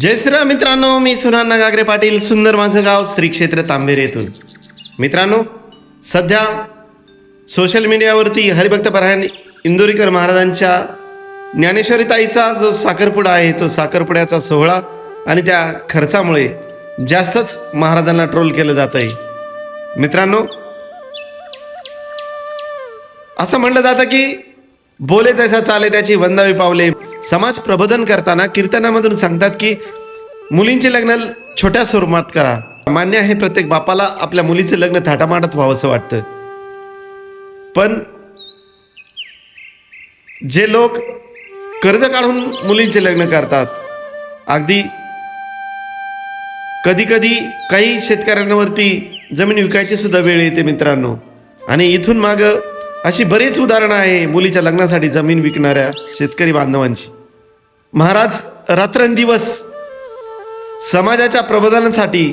जय श्रीराम मित्रांनो मी सुनाना गागरे पाटील सुंदर माझं गाव श्री क्षेत्र तांबेर येथून मित्रांनो सध्या सोशल मीडियावरती हरिभक्त परायण इंदोरीकर महाराजांच्या ज्ञानेश्वरी ताईचा जो साखरपुडा आहे तो साखरपुड्याचा सोहळा आणि त्या खर्चामुळे जास्तच महाराजांना ट्रोल केलं जात आहे मित्रांनो असं म्हणलं जातं की बोले तैसा चाले त्याची वंदावी पावले समाज प्रबोधन करताना कीर्तनामधून सांगतात की मुलींचे लग्न छोट्या स्वरूपात करा. मान्य आहे प्रत्येक बापाला आपल्या मुलीचं लग्न थाटामाटात व्हावं असं वाटतं. पण जे लोक कर्ज काढून मुलींचे लग्न करतात अगदी कधी कधी काही शेतकऱ्यांवरती जमीन विकायची सुद्धा वेळ येते मित्रांनो. आणि इथून माग अशी बरीच उदाहरणं आहे मुलीच्या लग्नासाठी जमीन विकणाऱ्या शेतकरी बांधवांची. महाराज रात्रंदिवस समाजाच्या प्रबोधनासाठी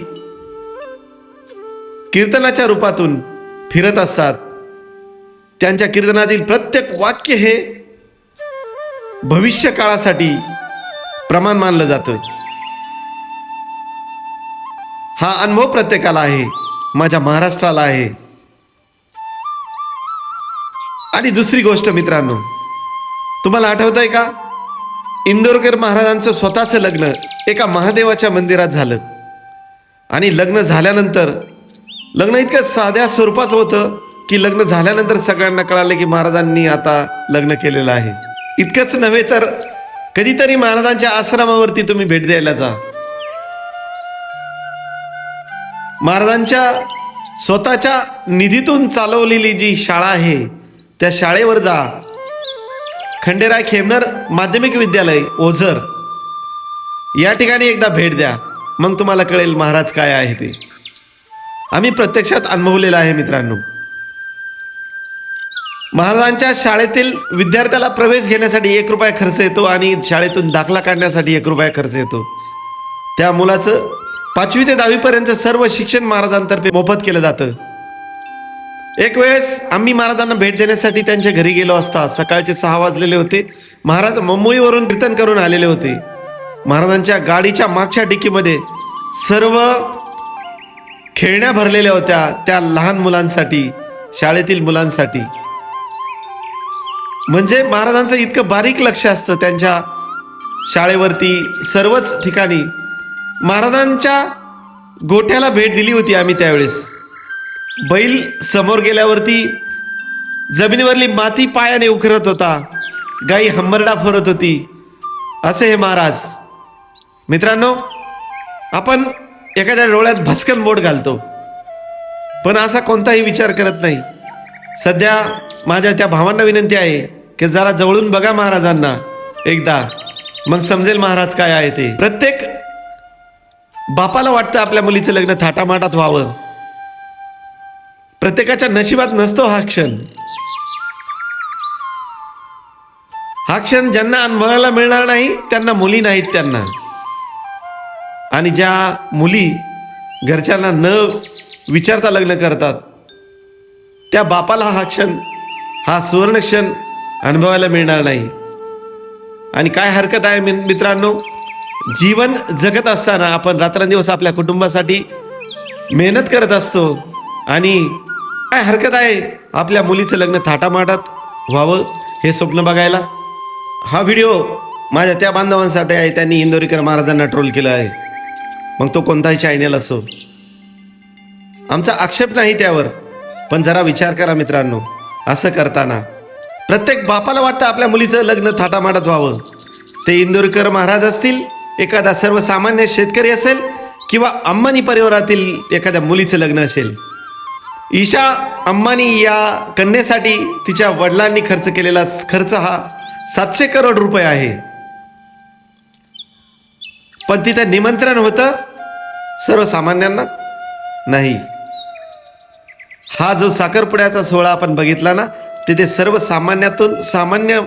कीर्तनाच्या रूपातून फिरत असतात. त्यांच्या कीर्तनातील प्रत्येक वाक्य हे भविष्य काळासाठी प्रमाण मानलं जातं. हा अनुभव प्रत्येकाला आहे माझ्या महाराष्ट्राला आहे. आणि दुसरी गोष्ट मित्रांनो तुम्हाला आठवत आहे का? इंदोरकर महाराजांचं स्वतःचं लग्न एका महादेवाच्या मंदिरात झालं. आणि लग्न झाल्यानंतर लग्न इतकं साध्या स्वरूपाचं होतं की लग्न झाल्यानंतर सगळ्यांना कळालं की महाराजांनी आता लग्न केलेलं आहे. इतकंच नव्हे तर कधीतरी महाराजांच्या आश्रमावरती तुम्ही भेट द्यायला जा. महाराजांच्या स्वतःच्या निधीतून चालवलेली जी शाळा आहे त्या शाळेवर जा. खंडेराय खेमनर माध्यमिक विद्यालय ओझर. या ठिकाणी एकदा भेट द्या. मग तुम्हाला कळेल महाराज काय आहे ते. आम्ही प्रत्यक्षात अनुभवलेलं आहे मित्रांनो. महाराजांच्या शाळेतील विद्यार्थ्याला प्रवेश घेण्यासाठी एक रुपया खर्च येतो आणि शाळेतून दाखला काढण्यासाठी एक रुपया खर्च येतो. त्या मुलाचं पाचवी ते दहावीपर्यंत सर्व शिक्षण महाराजांतर्फे मोफत केलं जातं. एक वेळेस आम्ही महाराजांना भेट देण्यासाठी त्यांच्या घरी गेलो असता सकाळचे सहा वाजलेले होते. महाराज मुंबईवरून कीर्तन करून आलेले होते. महाराजांच्या गाडीच्या मागच्या डिकीमध्ये सर्व खेळण्या भरलेल्या होत्या त्या लहान मुलांसाठी शाळेतील मुलांसाठी. म्हणजे महाराजांचं इतकं बारीक लक्ष असतं त्यांच्या शाळेवरती सर्वच ठिकाणी. महाराजांच्या गोठ्याला भेट दिली होती आम्ही त्यावेळेस. बैल समोर गेल्यावरती जमिनीवरली माती पायाने उखरत होता. गाई हंबरडा फोरत होती. असे हे महाराज. मित्रांनो आपण एखाद्या डोळ्यात भस्कन बोट घालतो. पण असा कोणताही विचार करत नाही. सध्या माझ्या त्या भावांना विनंती आहे की जरा जवळून बघा महाराजांना. एकदा मग समजेल महाराज काय आहे ते. प्रत्येक बापाला वाटतं आपल्या मुलीचं लग्न थाटामाटात व्हावं. प्रत्येकाच्या नशिबात नसतो हा क्षण. हा क्षण ज्यांना अनुभवायला मिळणार नाही त्यांना मुली नाहीत त्यांना. आणि ज्या मुली घरच्यांना न विचारता लग्न करतात त्या बापाला हा क्षण हा सुवर्ण क्षण अनुभवायला मिळणार नाही. आणि काय हरकत आहे मित्रांनो? जीवन जगत असताना आपण रात्रंदिवस आपल्या कुटुंबासाठी मेहनत करत असतो आणि काय हरकत आहे? आपल्या मुलीचं लग्न थाटामाटात व्हावं हे स्वप्न बघायला? हा व्हिडिओ माझ्या त्या बांधवांसाठी आहे त्यांनी इंदोरीकर महाराजांना ट्रोल केलं आहे. मग तो कोणताही चॅनेल असो. आमचा आक्षेप नाही त्यावर पण जरा विचार करा मित्रांनो असं करताना. प्रत्येक बापाला वाटतं आपल्या मुलीचं लग्न थाटामाटात व्हावं. ते इंदोरकर महाराज असतील एखादा सर्वसामान्य शेतकरी असेल किंवा अंबानी परिवारातील एखाद्या मुलीचं लग्न असेल. ईशा अंबानी या कन्येसाठी तिच्या वडिलांनी खर्च केलेला खर्च हा सातशे करोड रुपये आहे. पण तिथं निमंत्रण होतं सर्वसामान्यांना नाही. हा जो साखरपुड्याचा सोहळा आपण बघितला ना तिथे सर्वसामान्यातून सामान्य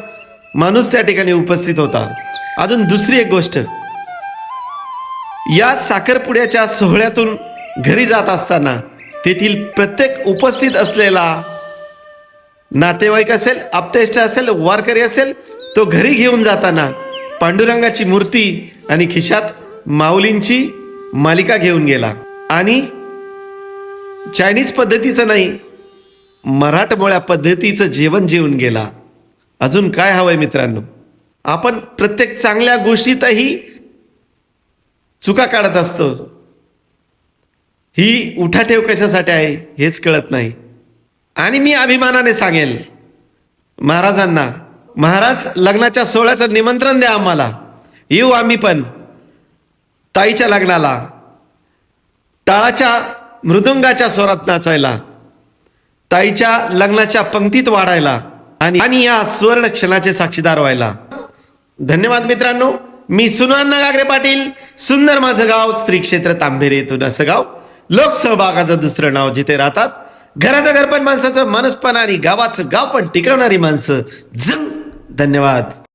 माणूस त्या ठिकाणी उपस्थित होता. अजून दुसरी एक गोष्ट या साखरपुड्याच्या सोहळ्यातून घरी जात असताना तेथील प्रत्येक उपस्थित असलेला नातेवाईक असेल आपतेष्ट असेल वारकरी असेल तो घरी घेऊन जाताना पांडुरंगाची मूर्ती आणि खिशात माऊलींची मालिका घेऊन गेला. आणि चायनीज पद्धतीचं नाही मराठमोळ्या पद्धतीचं जेवण जेवून गेला. अजून काय हवंय मित्रांनो? आपण प्रत्येक चांगल्या गोष्टीतही चुका काढत असतो. ही उठाठेव कशासाठी आहे हेच कळत नाही. आणि मी अभिमानाने सांगेल महाराजांना महाराज लग्नाच्या सोहळ्याचं निमंत्रण द्या आम्हाला. येऊ आम्ही पण. ताईच्या लग्नाला टाळाच्या मृदुंगाच्या स्वरात नाचायला ताईच्या लग्नाच्या पंक्तीत वाढायला आणि आणि या सुवर्ण क्षणाचे साक्षीदार व्हायला. धन्यवाद मित्रांनो. मी सुनान्ना गागरे पाटील सुंदर माझं गाव स्त्री क्षेत्र तांभेरे येथून असं गाव. लोकसहभागाचं दुसरं नाव जिथे राहतात घराचं घर पण माणसाचं माणूस पण आणि गावाचं गाव पण टिकवणारी माणसं. जंग! धन्यवाद.